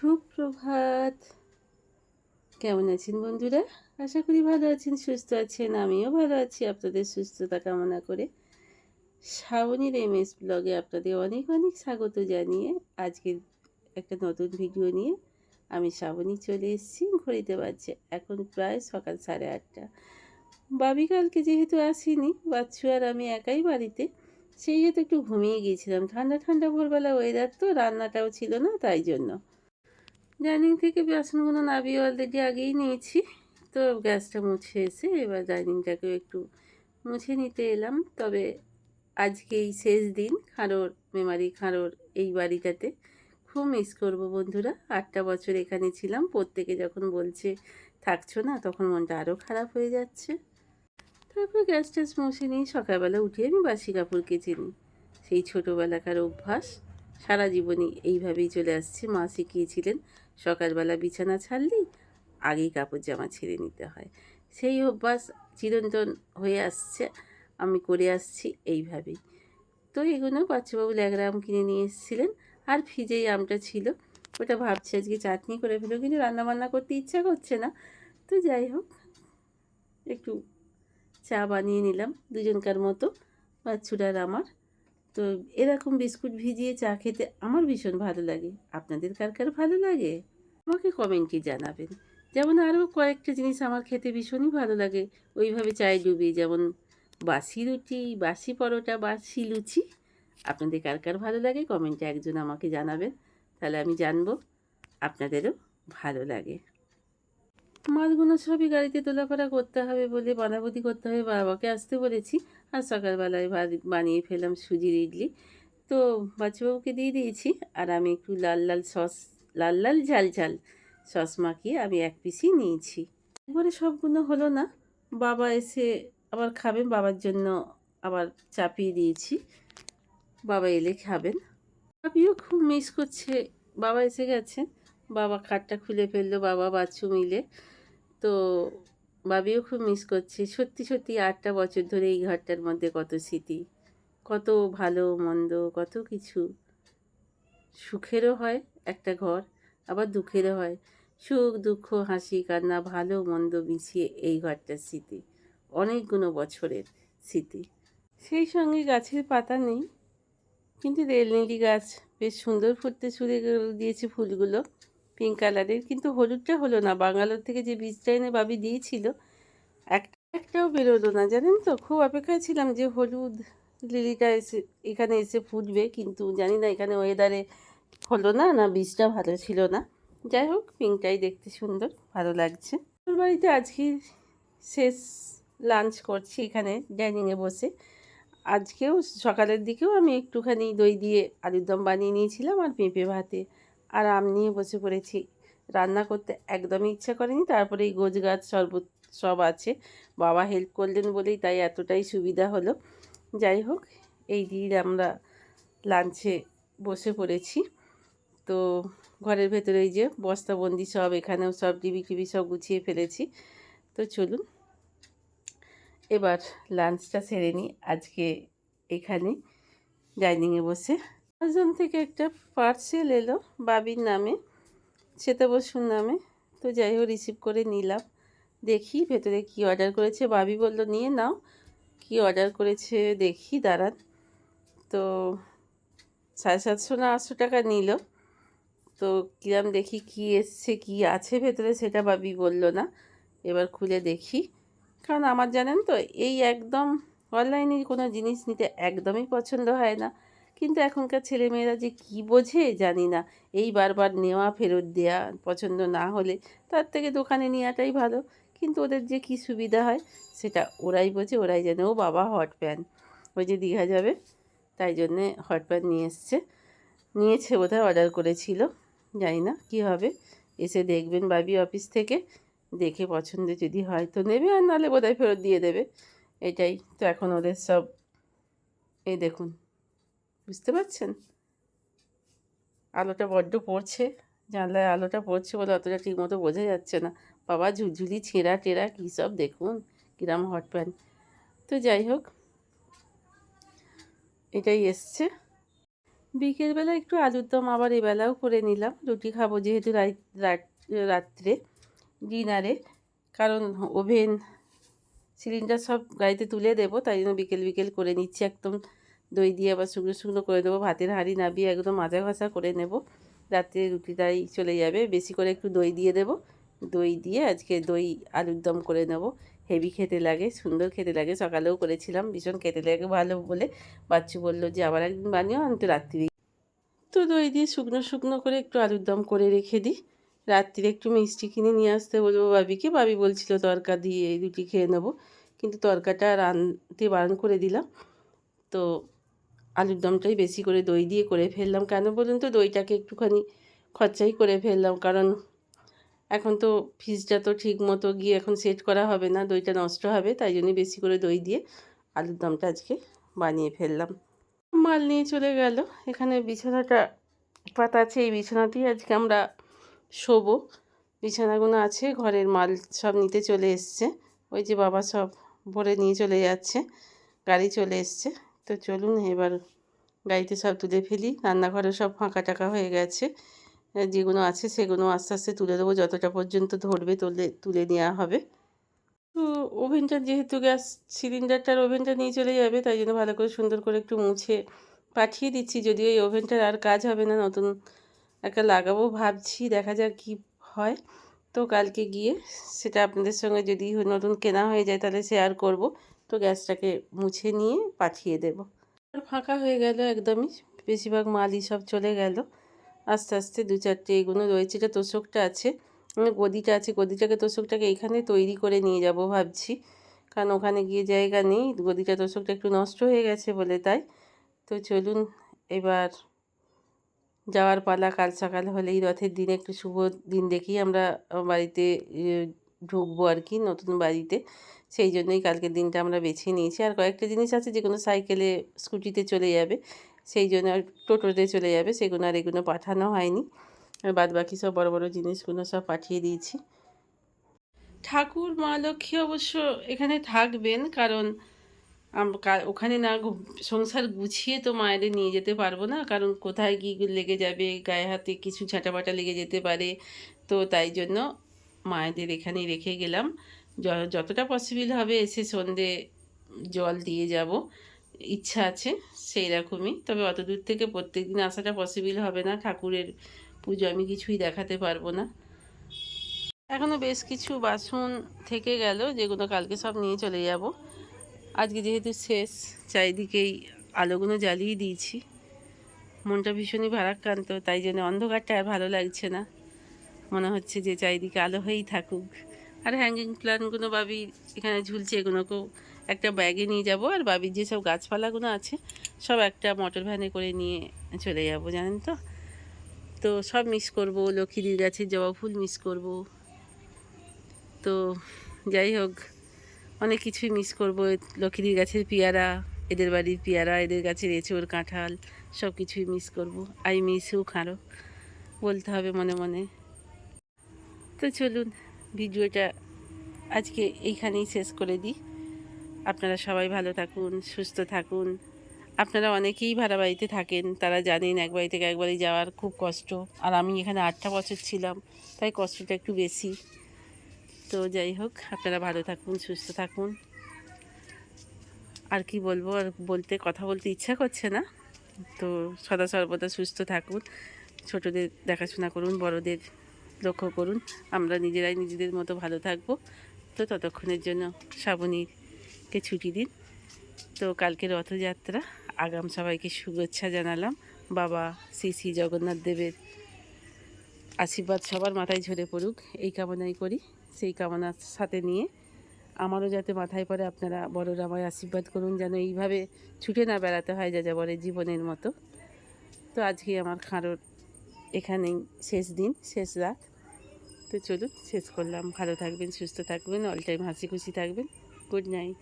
সুপ্রভাত। কেমন আছেন বন্ধুরা? আশা করি ভালো আছেন, সুস্থ আছেন, আমিও ভালো আছি। আপনাদের সুস্থতা কামনা করে শ্রাবণীর এম এস ব্লগে আপনাদের অনেক অনেক স্বাগত জানিয়ে আজকের একটা নতুন ভিডিও নিয়ে আমি শ্রাবণী চলে এসেছি ঘড়িতে বাজছে এখন প্রায় সকাল সাড়ে আটটা। বাবি কালকে যেহেতু আসিনি, বাচ্চু আর আমি একাই বাড়িতে, সেই হেতু একটু ঘুমিয়ে গিয়েছিলাম। ঠান্ডা ঠান্ডা ভোরবেলা ওয়েদার তো, রান্নাটাও ছিল না, তাই জন্য। ডাইনিং থেকে বাসনগুলো নাবিয়ে অলরেডি আগেই নিয়েছি। তো গ্যাসটা মুছে এসে এবার ডাইনিংটাকেও একটু মুছে নিতে এলাম। তবে আজকে এই শেষ দিন খাঁড়োর মেমারি খাঁড়োর এই বাড়িটাতে খুব মিস করব বন্ধুরা। আটটা বছর এখানে ছিলাম, প্রত্যেকে যখন বলছে থাকছো না, তখন মনটা আরও খারাপ হয়ে যাচ্ছে। তারপর গ্যাস ট্যাস মুছে নিয়ে সকালবেলা উঠে আমি বাসি কাপড় কেচে নিই সেই ছোটোবেলাকার অভ্যাস, সারা জীবনই এইভাবেই চলে আসছে। মা শিখিয়েছিলেন সকালবেলা বিছানা ছাড়লেই আগেই কাপড় জামা ছেড়ে নিতে হয়। সেই অভ্যাস চিরন্তন হয়ে আসছে, আমি করে আসছি এইভাবেই। তো এগুলো বাচ্চাবাবু ল্যাংরা আম কিনে নিয়ে এসেছিলেন, আর ফ্রিজেই আমটা ছিল। ওটা ভাবছি আজকে চাটনি করে ফেলো কিন্তু রান্নাবান্না করতে ইচ্ছা করছে না। তো যাই হোক, একটু চা বানিয়ে নিলাম, দুজনকার মতো বাচ্চুরার আমার। তো এরকম বিস্কুট ভিজিয়ে চা খেতে আমার ভীষণ ভালো লাগে। আপনাদের কার কার ভালো লাগে? আমাকে কমেন্টে জানাবেন। যেমন আরও কয়েকটা জিনিস আমার খেতে ভীষণই ভালো লাগে। ওইভাবে চায়ে ডুবিয়ে যেমন বাসি রুটি, বাসি পরোটা, বাসি লুচি, আপনাদের কার কার ভালো লাগে কমেন্টে একজন আমাকে জানাবেন। তাহলে আমি জানব, আপনাদেরও ভালো লাগে। মালগুলো সবই গাড়িতে তোলাফেরা করতে হবে বলে, বানাবুদি করতে হবে বাবাকে আসতে বলেছি। আর সকালবেলায় বাড়ি- বানিয়ে ফেলাম সুজির ইডলি। তো বাচ্চাবাবুকে দিয়ে দিয়েছি। আর আমি একটু লাল লাল সস, লাল লাল ঝাল ঝাল সস মাখিয়ে আমি এক পিসই নিয়েছি। এবারে সবগুলো হলো না, বাবা এসে আবার খাবেন বাবার জন্য আবার চাপিয়ে দিয়েছি। বাবা এলে খাবেন। বাবিও খুব মিস করছে। বাবা এসে গেছেন। বাবা খাটটা খুলে ফেলল, বাবা বাচ্চু মিলে। তো বাবিও খুব মিস করছে। সত্যি সত্যি আটটা বছর ধরে এই ঘরটার মধ্যে কত স্মৃতি, কত ভালো, মন্দ, কত কিছু। সুখেরও হয় একটা ঘর, আবার দুঃখেরও হয়। সুখ, দুঃখ, হাসি, কান্না, ভালো, মন্দ মিশিয়ে এই ঘরটার স্মৃতি অনেকগুলো বছরের স্মৃতি। সেই সঙ্গে গাছের পাতা নেই, কিন্তু রেলনীলি গাছ, বেশ সুন্দর ফুটতে শুরু দিয়েছে ফুলগুলো। পিঙ্ক কালারের কিন্তু হলুদটা হলো না। বাঙ্গালোর থেকে যে বীজটা এনে বাবি দিয়েছিল, একটা একটাও বেরোলো না। জানেন তো? খুব অপেক্ষায় ছিলাম যে হলুদ লিলিটা এসে, এখানে এসে ফুটবে। কিন্তু জানি না এখানে ওয়েদারে হলো না না বীজটা ভালো ছিল না। যাই হোক পিঙ্কটাই দেখতে সুন্দর, ভালো লাগছে। ওর বাড়িতে আজকে শেষ লাঞ্চ করছি এখানে ডাইনিংয়ে বসে। আজকেও সকালের দিকেও আমি একটুখানি দই দিয়ে আলুর দম বানিয়ে নিয়েছিলাম আর পেঁপে ভাতে। আর আম নিয়ে বসে পড়েছি। রান্না করতে একদমই ইচ্ছা করেনি, তারপরে এই গোজ গাছ শরবত সব আছে। বাবা হেল্প করলেন বলেই তাই এতটাই সুবিধা হলো। যাই হোক, এই দিয়ে আমরা লাঞ্চে বসে পড়েছি। তো ঘরের ভেতরে এই যে বস্তাবন্দি সব, এখানেও সব, টিভি টিভি সব গুছিয়ে ফেলেছি। তো চলুন, এবার লাঞ্চটা সেরে নিই। আজকে এখানে ডাইনিংয়ে বসে অ্যামাজন থেকে একটা পার্সেল এলো বাবির নামে, শ্বেতা বসুর নামে। তো যাই হোক রিসিভ করে নিলাম। দেখি ভেতরে কি অর্ডার করেছে। বাবি বলল, নিয়ে নাও। কি অর্ডার করেছে দেখি, দাঁড়ান। তো সাড়ে সাতশো না আটশো টাকা নিল। তো কিরাম দেখি কি এসছে, কি আছে ভেতরে সেটা বাবি বলল না। এবার খুলে দেখি। কারণ আমার জানেন তো, এই একদম অনলাইনে কোনো জিনিস নিতে একদমই পছন্দ হয় না। কিন্তু এখনকার ছেলেমেয়েরা যে কি বোঝে জানি না। এই বারবার নেওয়া, ফেরত দেওয়া পছন্দ না হলে তার থেকে দোকানে নেওয়াটাই ভালো। কিন্তু ওদের যে কি সুবিধা হয় সেটা ওরাই বোঝে, ওরাই জানে। ও বাবা, হট প্যান্ট ওই যে দীঘা যাবে, তাই জন্যে হট প্যান্ট নিয়ে এসছে। নিয়েছে বোধহয়, অর্ডার করেছিল। জানি না কী হবে। এসে দেখবেন বাবি অফিস থেকে। দেখে পছন্দ যদি হয় তো নেবে, আর নাহলে বোধহয় ফেরত দিয়ে দেবে। এটাই। তো এখন ওদের সব, এই দেখুন। বুঝতে পারছেন? আলোটা বড্ড পড়ছে, জানলায় আলোটা পড়ছে বলে অতটা ঠিক মতো বোঝা যাচ্ছে না। বাবা, ঝুলঝুলি, ছেঁড়া টেরা, কী সব দেখুন, কিরাম হট প্যান্ট তো যাই হোক, এটাই এসছে। বিকেলবেলা একটু আলুর দম আবার এবেলাও করে নিলাম। রুটি খাব যেহেতু রাত্রে, ডিনারে। কারণ ওভেন, সিলিন্ডার সব গাড়িতে তুলে দেবো, তাই জন্য বিকেল বিকেল করে নিচ্ছি একদম দই দিয়ে আবার শুকনো শুকনো করে দেবো। ভাতের হাঁড়ি নাবিয়ে একদম মাজা ঘষা করে নেব। রাত্রে রুটিটাই চলে যাবে। বেশি করে একটু দই দিয়ে দেবো। দই দিয়ে আজকে দই আলুর দম করে নেব। হেভি খেতে লাগে, সুন্দর খেতে লাগে। সকালেও করেছিলাম, ভীষণ খেতে লাগে, ভালো বলে। বাচ্চু বলল যে, আবার একদিন বানিও, আমি তো রাত্রি তো দই দিয়ে শুকনো শুকনো করে একটু আলুর দম করে রেখে দিই। রাত্রিরে একটু মিষ্টি কিনে নিয়ে আসতে বলব বাবিকে বাবি বলছিল, তরকা দিয়ে এই রুটি খেয়ে নেব। কিন্তু তরকাটা রানতে বারণ করে দিলাম। তো আলুর দমটাই বেশি করে দই দিয়ে করে ফেললাম। কেন বলুন তো? দইটাকে একটুখানি খরচাই করে ফেললাম। কারণ এখন তো ফ্রিজটা তো ঠিক মতো গিয়ে এখন সেট করা হবে না, দইটা নষ্ট হবে, তাই জন্যই বেশি করে দই দিয়ে আলুর দমটা আজকে বানিয়ে ফেললাম। মাল নিয়ে চলে গেল। এখানে বিছানাটা পাতা আছে, এই বিছানাতেই আজকে আমরা শোবো। বিছানাগুলো আছে, ঘরের মাল সব নিতে চলে এসছে। ওই যে বাবা সব ভরে নিয়ে চলে যাচ্ছে, গাড়ি চলে এসছে। তো চলুন এবার গাড়িতে সব তুলে ফেলি। রান্নাঘরে সব ফাঁকা টাকা হয়ে গেছে। যেগুলো আছে সেগুলো আস্তে আস্তে তুলে দেবো। যতটা পর্যন্ত ধরবে তুলে তুলে নেওয়া হবে। তো ওভেনটা যেহেতু গ্যাস সিলিন্ডারটার ওভেনটা নিয়ে চলে যাবে, তাই জন্য ভালো করে সুন্দর করে একটু মুছে পাঠিয়ে দিচ্ছি। যদিও এই ওভেনটার আর কাজ হবে না, নতুন একটা লাগাবো ভাবছি, দেখা যাক কি হয়। তো কালকে গিয়ে সেটা আপনাদের সঙ্গে যদি নতুন কেনা হয়ে যায়, তাহলে শেয়ার করব। তো গ্যাসটাকে মুছে নিয়ে পাঠিয়ে দেব। ফাঁকা হয়ে গেল একদমই, বেশিরভাগ মালই সব চলে গেল। আস্তে আস্তে দু চারটে এগুলো রয়েছে, এটা তোষকটা আছে। গদিটা আছে, গদিটাকে তোষকটাকে এখানে তৈরি করে নিয়ে যাব ভাবছি। কারণ ওখানে গিয়ে জায়গা নেই, গদিটা তোষকটা একটু নষ্ট হয়ে গেছে বলে তাই। তো চলুন, এবার যাওয়ার পালা কাল সকাল হলেই রথের দিনে, একটু শুভ দিন দেখি আমরা বাড়িতে ঢুকবো আর কি, নতুন বাড়িতে। সেই জন্যই কালকের দিনটা আমরা বেছে নিয়েছি। আর কয়েকটা জিনিস আছে যেগুলো সাইকেলে, স্কুটিতে চলে যাবে, সেই জন্য টোটোতে চলে যাবে, সেগুলো আর এগুলো পাঠানো হয়নি। আর বাদ বাকি সব বড় বড় জিনিসগুলো সব পাঠিয়ে দিয়েছি। ঠাকুর, মা, লক্ষ্মী অবশ্য এখানে থাকবেন, কারণ ওখানে না সংসার গুছিয়ে তো মায়েদের নিয়ে যেতে পারব না, কারণ কোথায় কি লেগে যাবে, গায়ে হাতে কিছু ঝাঁটাপাটা লেগে যেতে পারে। তো তাই জন্য মায়েদের এখানেই রেখে গেলাম। যতটা পসিবল হবে এসে সন্ধে জল দিয়ে যাব। ইচ্ছা আছে সেই রকমই তবে অত দূর থেকে প্রত্যেক দিন আসাটা পসিবল হবে না। ঠাকুরের পুজো আমি কিছুই দেখাতে পারব না। এখনও বেশ কিছু বাসন থেকে গেল যেগুলো কালকে সব নিয়ে চলে যাব। আজকে যেহেতু শেষ, চারিদিকেই আলোগুলো জ্বালিয়ে দিয়েছি। মনটা ভীষণই ভারাক্রান্ত, তাই জন্য অন্ধকারটা আর ভালো লাগছে না। মনে হচ্ছে যে চারিদিকে আলো হয়েই থাকুক। আর হ্যাঙ্গিং প্ল্যানগুলো বাবি এখানে ঝুলছে, এগুলোকেও একটা ব্যাগে নিয়ে যাব। আর বাবির যেসব গাছপালাগুলো আছে, সব একটা মোটর ভ্যানে করে নিয়ে চলে যাব, জানেন তো? তো সব মিস করব, লক্ষ্মীদের গাছের জবা ফুল মিস করব। তো যাই হোক, অনেক কিছুই মিস করব। লক্ষ্মীদের গাছের পেয়ারা, এদের বাড়ির পেয়ারা, এদের গাছের এঁচোড়, কাঁঠাল, সব কিছুই মিস করব। আই মিস ইউ খারো। বলতে হবে মনে মনে। তো চলুন। ভিডিওটা আজকে এইখানেই শেষ করে দিই। আপনারা সবাই ভালো থাকুন, সুস্থ থাকুন। আপনারা অনেকেই ভাড়া বাড়িতে থাকেন, তারা জানেন এক বাড়ি থেকে এক বাড়ি যাওয়ার খুব কষ্ট। আর আমি এখানে আটটা বছর ছিলাম, তাই কষ্টটা একটু বেশি। তো যাই হোক, আপনারা ভালো থাকুন, সুস্থ থাকুন। আর কি বলব, আর বলতে, কথা বলতে ইচ্ছা করছে না। তো সদা সর্বদা সুস্থ থাকুন, ছোটদের দেখাশোনা করুন, বড়দের লক্ষ্য করুন, আমরা নিজেরাই নিজেদের মতো ভালো থাকব। তো ততক্ষণের জন্য শ্রাবণীকে ছুটি দিন। তো কালকে রথযাত্রা, আগাম সবাইকে শুভেচ্ছা জানালাম। বাবা শ্রী শ্রী জগন্নাথ দেবের আশীর্বাদ সবার মাথায় ঝরে পড়ুক, এই কামনাই করি। সেই কামনার সাথে নিয়ে আমারও যাতে মাথায় পড়ে, আপনারা বড়রা আমায় আশীর্বাদ করুন, যেন এইভাবে ছুটে না বেড়াতে হয় যা যাবরের জীবনের মতো। তো আজকে আমার খাঁড়োর এখানেই শেষ দিন, শেষ রাত। তো চলুন, শেষ করলাম। ভালো থাকবেন, সুস্থ থাকবেন অল টাইম হাসি খুশি থাকবেন। Good night